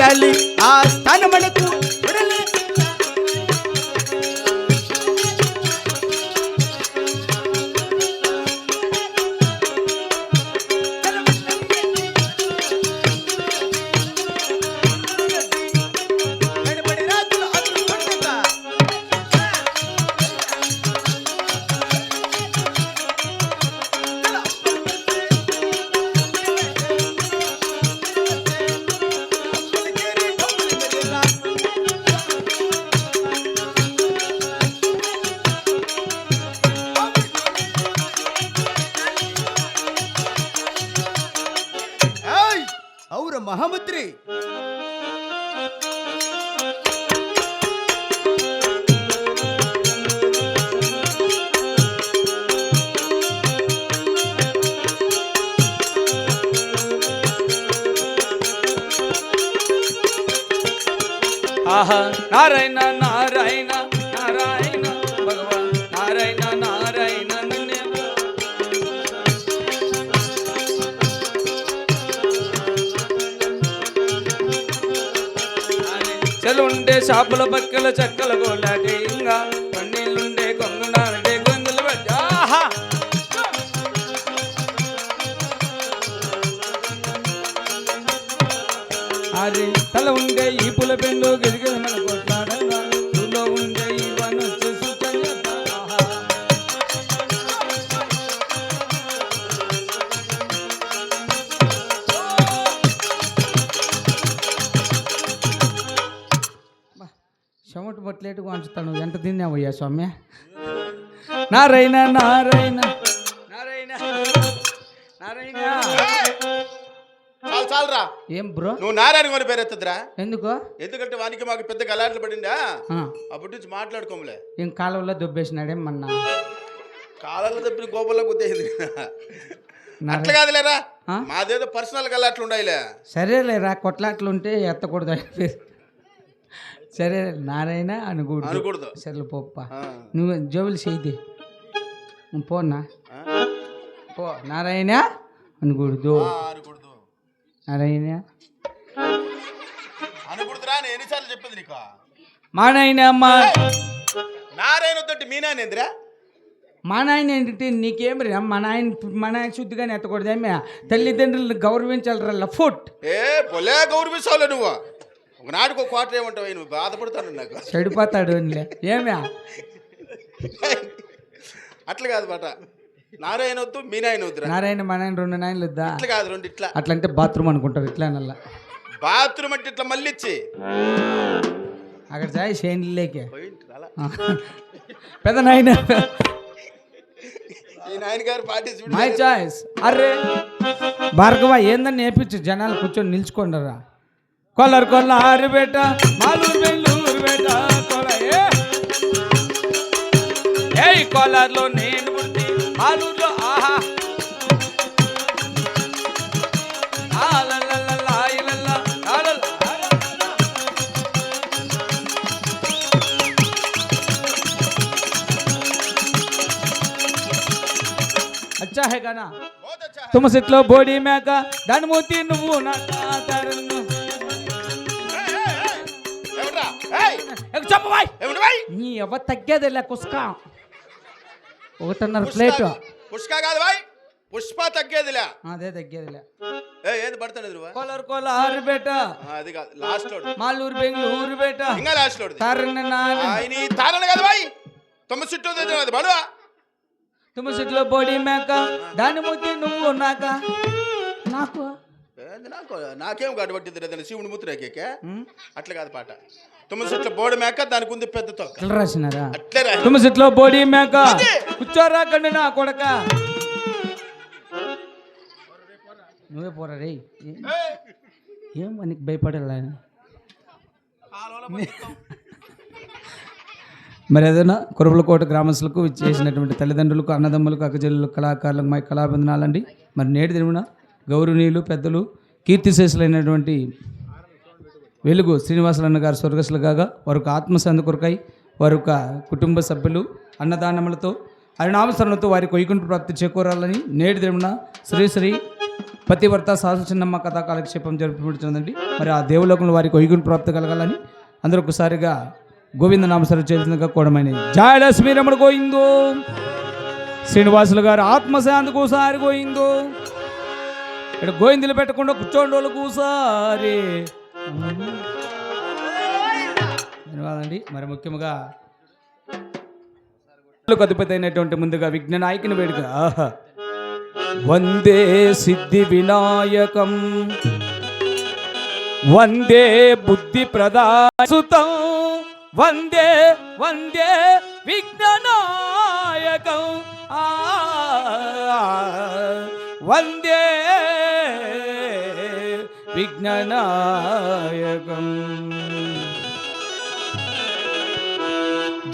ಗಾಳಿ ಆ ಸ್ಥಾನಮಾನಕ್ಕೂ ఆహా నారాయణ నారాయణ. చెలుండే షాపుల పక్కల చెక్కల గోలాటే ఇంకా. పన్నీళ్ళుండే కొంగునాలంటే గొంతులు పెట్టి. ఆహా! అది తల ఉండే ఈ పుల పెండు గిరిగిరి మన కొట్లాడగా ఉండే ఈ చెమట పట్లేటు వంచుతాను. ఎంత తిన్నావయ్యా స్వామి? నారాయణ నారాయణ నారాయణ నారాయణ. చాలు చాలురా. ఏం బ్రో? నువ్వు నారాయణ కొని పేరు ఎత్తద్రా ఎందుకో? ఎందుకంటే వానికి మాకు పెద్ద గలాట్లు పడిందా? అప్పటి నుంచి మాట్లాడుకోములే. ఏం కాలువలో దుబ్బేసినాడేం మొన్న? కాలంలో తప్పిన గోపంలో గుద్దేసింది. అట్లా కాదులేరా? మాదేదో పర్సనల్ గలాట్లు ఉండాయిలే. సరేలేరా కొట్లాట్లు ఉంటే ఎత్తకూడదు. సరే నారాయణ అనకూడదు. అనకూడదు. సరే పోప్ప. నువ్వు జోబులు చేయిది పోన్నా ఆ? పో. నారాయణ అనకూడదు. నారాయణ. అనకూడదురా నేను ఎన్నిసార్లు చెప్పింది నీకు? మా నాయన మా నారాయణ తోటి మీ నాయన ఏందిరా? మా నాయన ఏంటంటే నీకేం రా మా నాయన మా నాయన శుద్ధిగానే ఎత్తకూడదేమే. తల్లిదండ్రులను గౌరవించాలి ఫుట్ ఏ పొలే గౌరవిస్తావులే నువ్వు. ఒకనాటికి ఒక క్వార్టర్ ఏమంటావు నువ్వు బాధపడతాను నాకు. చెడిపోతాడు అనిలే ఏమే అట్లా కాదు మాట నారాయణ వద్దు మీ నాయన వద్దురా. నారాయణ మా నాయన రెండు నాయనలు వద్దా అట్లా కాదు రెండు ఇట్లా. అట్లంటే బాత్రూమ్ అనుకుంటారు ఇట్లా నల్ల బాత్రూమ్ అంటే ఇట్లా మళ్ళీ ఇచ్చి. అక్కడ చాయ్ షేన్లేకే. పెద్ద నాయన. ఈ నాయన గారు పార్టీ మై చాయిస్ అర్రే భార్గవ ఏందని నేర్పించు. జనాలు కూర్చొని నిల్చుకోండరా కొల్లరు కొల్ల ఆరు బేట మాలూరు బెంగళూరు బేట కొల ఏ ఏయ్ కొల్లార్లో నేను పుట్టి మాలూరులో ఆహా ఆ లల్లల్లల్లా, ఈ లల్లా, ఆ లల్లా, ఆ లల్లా. అచ్చా హే గానా తుమ్మ సెట్లో నా ఎవ తగ్గేదిలే కుస్క. ఒకటిన్నర ప్లేట్. పుష్క కాదు బాయ్. పుష్ప తగ్గేదిలే. అదే తగ్గేదిలే. ఏ ఏది పడతాడు కొలర్ కొల ఆరు బేట అది కాదు లాస్ట్ లోడ్. మాలూరు బెంగళూరు బేట ఇంకా లాస్ట్ లోడ్. ఆయన ఈ తారణ కాదు బాయ్. తొమ్మిది చుట్టూ తెచ్చిన అది బడువా తుమ్మ సెట్లో బోడి మేక. దాని మూతి నువ్వు నాక. నాకు ఏంది నాకు నాకేం గడబట్టింది శివుని ఉమ్, అట్లా కాదు పాట. తొమ్మిది చుట్ల బోర్డు మేక దానికి ఉంది పెద్ద తొక్క ఎట్లా రాసినారా? అట్లే రా తుమ్మ సెట్లో బోడి మేక. కూర్చోరా కండి నా కొడక. నువ్వే పోరా రే ఏం? మనకి భయపడాల? మరి ఏదైనా కురబలకోట గ్రామస్తులకు చేసినటువంటి తల్లిదండ్రులకు అన్నదమ్ములకు అక్కజల్లులకు కళాకారులకు మా కళాబంధనాలండి. మరి నేటి దినమున గౌరవనీయులు పెద్దలు కీర్తిశేషులైనటువంటి వెలుగు శ్రీనివాసులన్న గారు స్వర్గస్సులు కాగా వారికి ఆత్మశాంతి కొరకై వారి యొక్క కుటుంబ సభ్యులు అన్నదానములతో హరినామస్మరణతో వారికి వైకుంఠ ప్రాప్తి చేకూరాలని నేటి దినమున శ్రీశ్రీ పతివర్త సాసు చిన్నమ్మ కథా కాలక్షేపం జరుపుకుంటుందండి మరి ఆ దేవులోకంలో వారికి వైగుంఠ ప్రాప్తి కలగాలని అందరూ ఒకసారిగా గోవింద నామసరం చేసినగా కూడమని జయలక్ష్మి రమణ గోయిందో శ్రీనివాసులు గారు ఆత్మశాంతి కూసారి గోయిందో ఇక్కడ గోయిందులు పెట్టకుండా కూర్చోండి వాళ్ళు కూసారి. ధన్యవాదండి మరి ముఖ్యంగా అధిపతి అయినటువంటి ముందుగా విఘ్న నాయకుని వేడుక. ఆహా. వందే సిద్ధి వినాయకం. వందే బుద్ధి ప్రదాసుతం. వందే వందే విఘ్ననాయకం ఆ, వందే విఘ్ననాయకం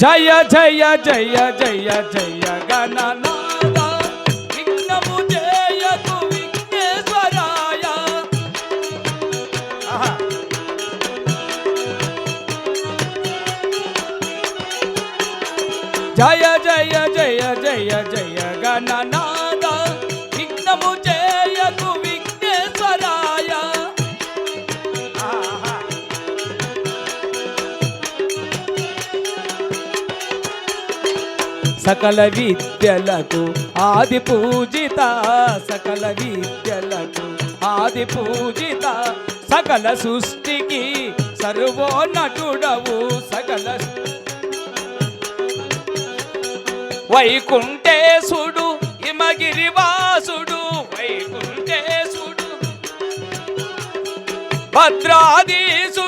జయ జయ జయ జయ జయ గణనాద జయ జయ జయ జయ జయ గణన సకల విద్యలకు ఆది పూజిత సకల విద్యలకు ఆది పూజిత సకల సృష్టికి సర్వోన్నతుడవు సకల వైకుంఠేశుడు హిమగిరివాసుడు వైకుంఠేశుడు భద్రాధీశుడు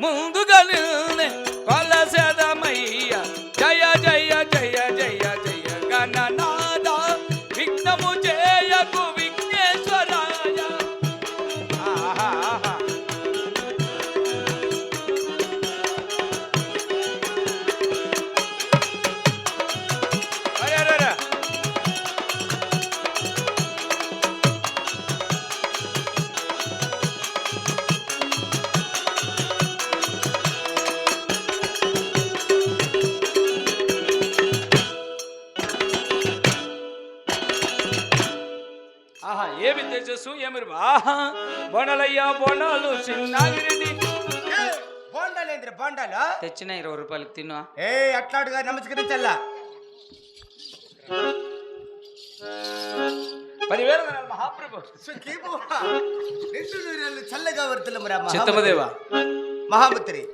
ముందుగా ఏమి ఆహా బొండలయ్యా బొండాలు చిన్నాగిరెడ్డి బోండాలేంద్ర బోండాలు తెచ్చిన ఇరవై రూపాయలకి తిన్నా ఏ అట్లాడుగా నమస్కరించల్లా పదివేలు మహాప్రభు చల్లగా వర్తలమురా చిత్తమదేవా మహామంత్రి